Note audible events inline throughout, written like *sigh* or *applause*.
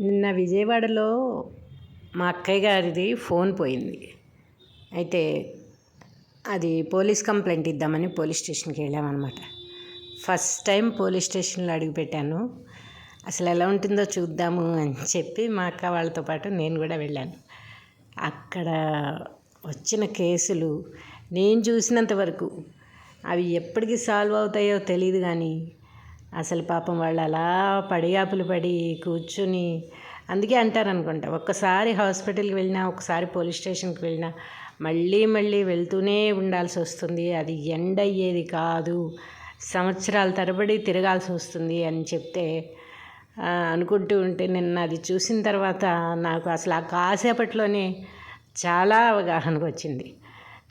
నిన్న విజయవాడలో మా అక్కయ్య గారిది ఫోన్ పోయింది. అయితే అది పోలీస్ కంప్లైంట్ ఇద్దామని పోలీస్ స్టేషన్కి వెళ్ళామన్నమాట. ఫస్ట్ టైం పోలీస్ స్టేషన్లో అడుగుపెట్టాను అసలు ఎలా ఉంటుందో చూద్దాము అని చెప్పి మా అక్క వాళ్ళతో పాటు నేను కూడా వెళ్ళాను. అక్కడ వచ్చిన కేసులు నేను చూసినంత వరకు అవి ఎప్పటికి సాల్వ్ అవుతాయో తెలియదు కానీ అసలు పాపం వాళ్ళు అలా పడిగాపులు పడి కూర్చుని అందుకే అంటారనుకుంటా ఒక్కసారి హాస్పిటల్కి వెళ్ళినా ఒకసారి పోలీస్ స్టేషన్కి వెళ్ళినా మళ్ళీ మళ్ళీ వెళ్తూనే ఉండాల్సి వస్తుంది. అది ఎండ్ అయ్యేది కాదు. సంవత్సరాల తరబడి తిరగాల్సి వస్తుంది అని చెప్తే అనుకుంటూ ఉంటే నిన్న అది చూసిన తర్వాత నాకు అసలు ఆ కాసేపట్లోనే చాలా అవగాహనకు వచ్చింది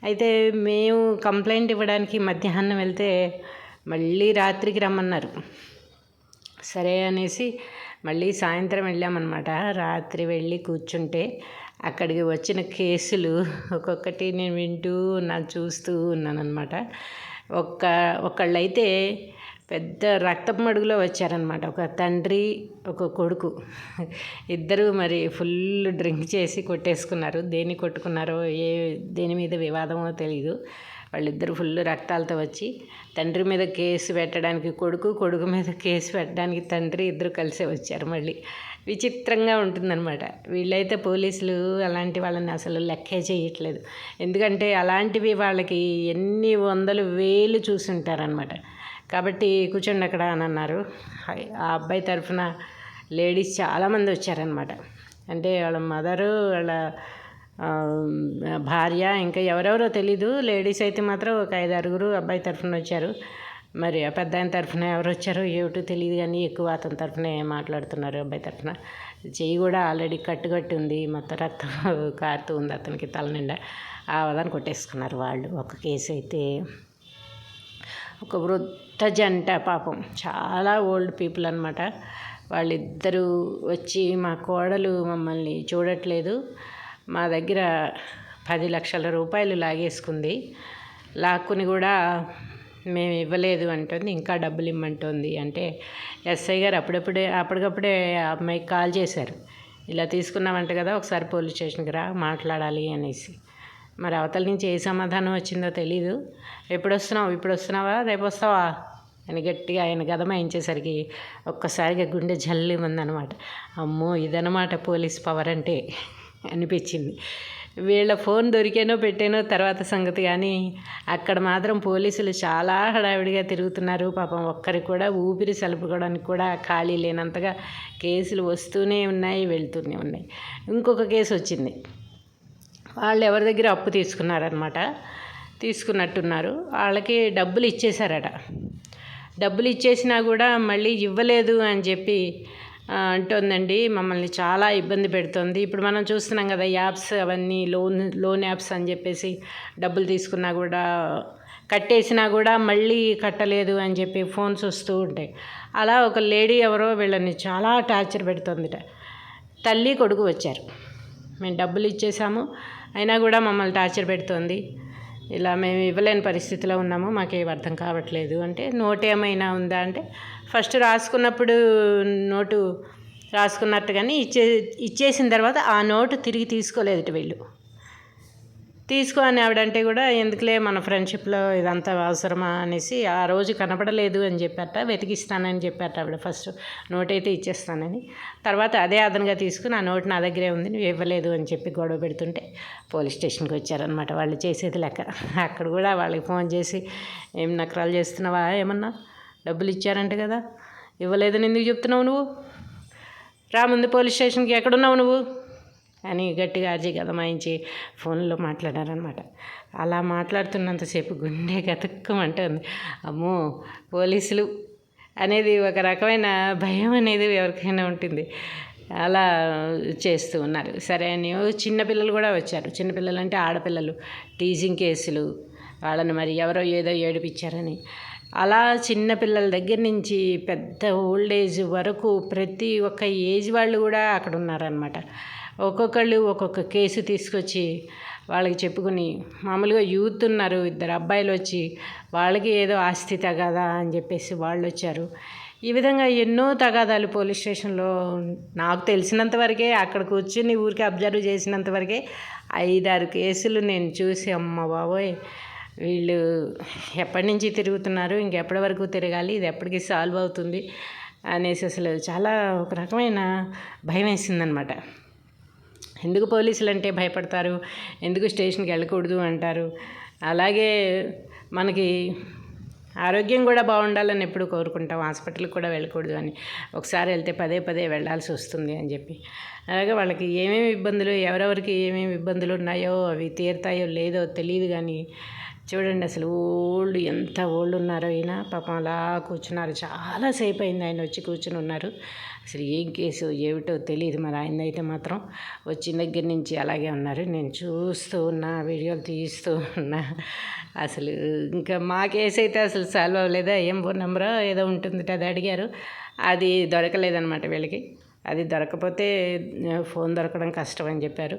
అయితే మేము కంప్లైంట్ ఇవ్వడానికి మధ్యాహ్నం వెళ్తే మళ్ళీ రాత్రికి రమ్మన్నారు. సరే అనేసి మళ్ళీ సాయంత్రం వెళ్ళామన్నమాట. రాత్రి వెళ్ళి కూర్చుంటే అక్కడికి వచ్చిన కేసులు ఒక్కొక్కటి నేను వింటూ ఉన్నాను చూస్తూ ఉన్నానమాట ఒక్క ఒకళ్ళైతే పెద్ద రక్తపు మడుగులో వచ్చారనమాట ఒక తండ్రి ఒక కొడుకు. ఇద్దరు మరి ఫుల్ డ్రింక్ చేసి కొట్టేసుకున్నారు. దేన్ని కొట్టుకున్నారో ఏ దేని మీద వివాదమో తెలీదు. వాళ్ళిద్దరు ఫుల్ రక్తాలతో వచ్చి తండ్రి మీద కేసు పెట్టడానికి కొడుకు కొడుకు మీద కేసు పెట్టడానికి తండ్రి ఇద్దరు కలిసే వచ్చారు మళ్ళీ. విచిత్రంగా ఉంటుందన్నమాట. వీళ్ళైతే పోలీసులు అలాంటి వాళ్ళని అసలు లెక్కే చేయట్లేదు. ఎందుకంటే అలాంటివి వాళ్ళకి ఎన్ని వందలు వేలు చూసుంటారనమాట కాబట్టి కూర్చోండి అక్కడ అని అన్నారు. ఆ అబ్బాయి తరఫున లేడీస్ చాలామంది వచ్చారనమాట అంటే వాళ్ళ మదరు వాళ్ళ భార్య ఇంకా ఎవరెవరో తెలీదు. లేడీస్ అయితే మాత్రం ఒక ఐదు ఆరుగురు అబ్బాయి తరఫున వచ్చారు. మరి పెద్ద ఆయన తరఫున ఎవరు వచ్చారో ఏమిటో తెలియదు కానీ ఎక్కువ అతని తరఫున మాట్లాడుతున్నారు అబ్బాయి తరఫున. చెయ్యి కూడా ఆల్రెడీ కట్టుకట్టి ఉంది. మొత్తం రక్తం *laughs* కారుతూ ఉంది అతనికి తల నిండా. ఆ వదాన్ని కొట్టేసుకున్నారు వాళ్ళు. ఒక కేసు అయితే ఒక వృద్ధ జంట పాపం. చాలా ఓల్డ్ పీపుల్ అనమాట వాళ్ళిద్దరూ వచ్చి మా కోడలు మమ్మల్ని చూడట్లేదు. మా దగ్గర పది లక్షల రూపాయలు లాగేసుకుంది. లాక్కుని కూడా మేము ఇవ్వలేదు అంటుంది ఇంకా డబ్బులు ఇమ్మంటుంది. అంటే ఎస్ఐ గారు అప్పుడప్పుడే అప్పటికప్పుడే అమ్మాయికి కాల్ చేశారు. ఇలా తీసుకున్నామంట కదా ఒకసారి పోలీస్ స్టేషన్కి రా మాట్లాడాలి అనేసి. మరి అవతల నుంచి ఏ సమాధానం వచ్చిందో తెలీదు. ఎప్పుడు వస్తున్నావు ఇప్పుడు వస్తున్నావా రేపు వస్తావా అని గట్టిగా ఆయన గదమాయించేసరికి ఒక్కసారిగా గుండె జల్లి ఉందన్నమాట. అమ్మో ఇదనమాట పోలీస్ పవర్ అంటే. అనిపించింది. వీళ్ళ ఫోన్ దొరికేనో పెట్టానో తర్వాత సంగతి కానీ అక్కడ మాత్రం పోలీసులు చాలా హడావిడిగా తిరుగుతున్నారు. పాపం ఒక్కరికి కూడా ఊపిరి సలుపుకోవడానికి కూడా ఖాళీ లేనంతగా కేసులు వస్తూనే ఉన్నాయి వెళ్తూనే ఉన్నాయి. ఇంకొక కేసు వచ్చింది. వాళ్ళు ఎవరి దగ్గర అప్పు తీసుకున్నారనమాట తీసుకున్నట్టున్నారు. వాళ్ళకి డబ్బులు ఇచ్చేశారట. డబ్బులు ఇచ్చేసినా కూడా మళ్ళీ ఇవ్వలేదు అని చెప్పి అంటుందండి మమ్మల్ని చాలా ఇబ్బంది పెడుతుంది. ఇప్పుడు మనం చూస్తున్నాం కదా యాప్స్ అవన్నీ లోన్ లోన్ యాప్స్ అని చెప్పేసి డబ్బులు తీసుకున్నా కూడా కట్టేసినా కూడా మళ్ళీ కట్టలేదు అని చెప్పి ఫోన్స్ వస్తూ ఉంటాయి. అలా ఒక లేడీ ఎవరో వీళ్ళని చాలా టార్చర్ పెడుతుందిట. తల్లి కొడుకు వచ్చారు. మేము డబ్బులు ఇచ్చేసాము అయినా కూడా మమ్మల్ని టార్చర్ పెడుతుంది. ఇలా మేము ఇవ్వలేని పరిస్థితిలో ఉన్నాము మాకేం అర్థం కావట్లేదు. అంటే నోట్ ఏమైనా ఉందా అంటే ఫస్ట్ రాసుకున్నప్పుడు నోటు రాసుకున్నట్టు కానీ ఇచ్చే ఇచ్చేసిన తర్వాత ఆ నోటు తిరిగి తీసుకోలేదు వీళ్ళు. తీసుకో అని ఆవిడంటే కూడా ఎందుకులే మన ఫ్రెండ్షిప్లో ఇదంతా అవసరమా అనేసి ఆ రోజు కనపడలేదు అని చెప్పారట వెతికిస్తానని చెప్పారట ఆవిడ ఫస్ట్ నోట్ అయితే ఇచ్చేస్తానని. తర్వాత అదే అదనంగా తీసుకుని ఆ నోట్ నా దగ్గరే ఉంది నువ్వు ఇవ్వలేదు అని చెప్పి గొడవ పెడుతుంటే పోలీస్ స్టేషన్కి వచ్చారనమాట వాళ్ళు చేసేది లెక్క. అక్కడ కూడా వాళ్ళకి ఫోన్ చేసి ఏం నకరాలు చేస్తున్నావా? ఏమన్నా డబ్బులు ఇచ్చారంట కదా ఇవ్వలేదని ఎందుకు చెప్తున్నావు నువ్వు? రా ముందు పోలీస్ స్టేషన్కి ఎక్కడున్నావు నువ్వు? అని గట్టిగా అర్జీ గదమాయించి ఫోన్లో మాట్లాడారనమాట అలా మాట్లాడుతున్నంతసేపు గుండె గతుక్కమంటుంది. అమ్మో పోలీసులు అనేది ఒక రకమైన భయం అనేది ఎవరికైనా ఉంటుంది. అలా చేస్తూ ఉన్నారు. సరే అని చిన్నపిల్లలు కూడా వచ్చారు. చిన్నపిల్లలు అంటే ఆడపిల్లలు. టీజింగ్ కేసులు. వాళ్ళని మరి ఎవరో ఏదో ఏడిపించారని. అలా చిన్నపిల్లల దగ్గర నుంచి పెద్ద ఓల్డ్ ఏజ్ వరకు ప్రతి ఒక్క ఏజ్ వాళ్ళు కూడా అక్కడ ఉన్నారనమాట ఒక్కొక్కళ్ళు ఒక్కొక్క కేసు తీసుకొచ్చి వాళ్ళకి చెప్పుకుని మామూలుగా యూత్ ఉన్నారు ఇద్దరు అబ్బాయిలు వచ్చి వాళ్ళకి ఏదో ఆస్తి తగాదా అని చెప్పేసి వాళ్ళు వచ్చారు. ఈ విధంగా ఎన్నో తగాదాలు పోలీస్ స్టేషన్లో నాకు తెలిసినంత వరకే అక్కడ కూర్చుని ఊరికి అబ్జర్వ్ చేసినంత వరకే ఐదారు కేసులు నేను చూసి అమ్మ బాబోయ్! వీళ్ళు ఎప్పటి నుంచి తిరుగుతున్నారు ఇంకెప్పటి వరకు తిరగాలి ఇది ఎప్పటికి సాల్వ్ అవుతుంది అనేసి అసలు చాలా ఒక రకమైన భయం వేసిందనమాట ఎందుకు పోలీసులు అంటే భయపడతారు ఎందుకు స్టేషన్కి వెళ్ళకూడదు అంటారు. అలాగే మనకి ఆరోగ్యం కూడా బాగుండాలని ఎప్పుడు కోరుకుంటాం హాస్పిటల్కి కూడా వెళ్ళకూడదు అని. ఒకసారి వెళ్తే పదే పదే వెళ్ళాల్సి వస్తుంది అని చెప్పి. అలాగే వాళ్ళకి ఏమేమి ఇబ్బందులు ఎవరెవరికి ఏమేమి ఇబ్బందులు ఉన్నాయో అవి తీరుతాయో లేదో తెలియదు కానీ చూడండి అసలు ఓల్డ్ ఎంత ఓల్డ్ ఉన్నారో ఈయన. పాపం అలా కూర్చున్నారు. చాలాసేపు అయింది ఆయన వచ్చి కూర్చుని ఉన్నారు. అసలు ఏం కేసు ఏమిటో తెలియదు మరి ఆయన అయితే మాత్రం. వచ్చిన దగ్గర నుంచి అలాగే ఉన్నారు. నేను చూస్తూ ఉన్నా వీడియోలు తీస్తూ ఉన్నా. అసలు ఇంకా మా కేసు అయితే అసలు సాల్వ్ అవ్వలేదా? ఏం ఫోన్ నెంబరో ఏదో ఉంటుంది అది అడిగారు. అది దొరకలేదన్నమాట వీళ్ళకి. అది దొరకపోతే ఫోన్ దొరకడం కష్టం అని చెప్పారు.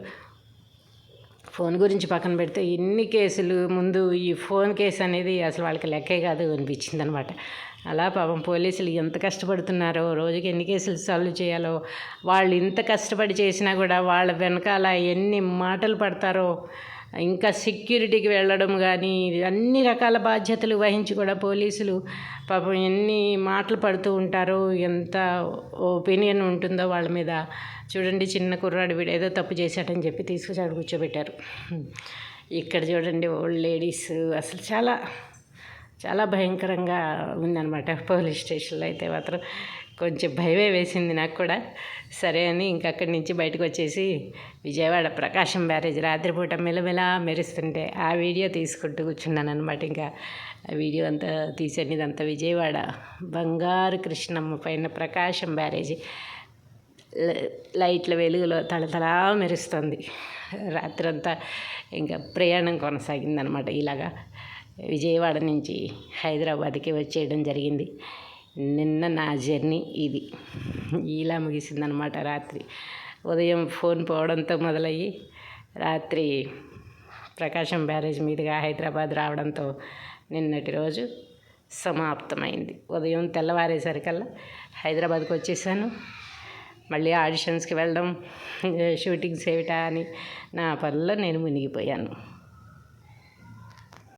ఫోన్ గురించి పక్కన పెడితే ఇన్ని కేసులు ముందు ఈ ఫోన్ కేసు అనేది అసలు వాళ్ళకి లెక్కే కాదు అనిపించింది అనమాట అలా పాపం పోలీసులు ఎంత కష్టపడుతున్నారో రోజుకి ఎన్ని కేసులు సాల్వ్ చేయాలో వాళ్ళు ఇంత కష్టపడి చేసినా కూడా వాళ్ళ వెనకాల ఎన్ని మాటలు పడతారో ఇంకా సెక్యూరిటీకి వెళ్ళడం కానీ అన్ని రకాల బాధ్యతలు వహించి కూడా పోలీసులు పాపం ఎన్ని మాటలు పడుతూ ఉంటారో ఎంత ఒపీనియన్ ఉంటుందో వాళ్ళ మీద చూడండి చిన్న కుర్రాడు వీడు ఏదో తప్పు చేశాడని చెప్పి తీసుకొచ్చి కూర్చోబెట్టారు. ఇక్కడ చూడండి ఓల్డ్ లేడీస్ అసలు చాలా చాలా భయంకరంగా ఉందన్నమాట పోలీస్ స్టేషన్లో అయితే మాత్రం. కొంచెం భయమే వేసింది నాకు కూడా. సరే అని ఇంక అక్కడి నుంచి బయటకు వచ్చేసి విజయవాడ ప్రకాశం బ్యారేజ్ రాత్రిపూట మెలమెలా మెరుస్తుంటే ఆ వీడియో తీసుకుంటూ కూర్చున్నాను అనమాట ఇంకా. ఆ వీడియో అంతా తీసేది అంతా విజయవాడ బంగారు కృష్ణమ్మ పైన ప్రకాశం బ్యారేజీ. లైట్ల వెలుగులో తలతలా మెరుస్తుంది. రాత్రంతా ఇంకా ప్రయాణం కొనసాగిందనమాట ఇలాగా. విజయవాడ నుంచి హైదరాబాద్కి వచ్చేయడం జరిగింది. నిన్న నా జర్నీ ఇది. ఇలా ముగిసిందనమాట రాత్రి. ఉదయం ఫోన్ పోవడంతో మొదలయ్యి రాత్రి ప్రకాశం బ్యారేజ్ మీదుగా హైదరాబాద్ రావడంతో నిన్నటి రోజు సమాప్తమైంది. ఉదయం తెల్లవారేసరికల్లా హైదరాబాద్కి వచ్చేసాను. మళ్ళీ ఆడిషన్స్కి వెళ్ళడం షూటింగ్స్ ఏమిటా అని నా పనుల్లో నేను మునిగిపోయాను.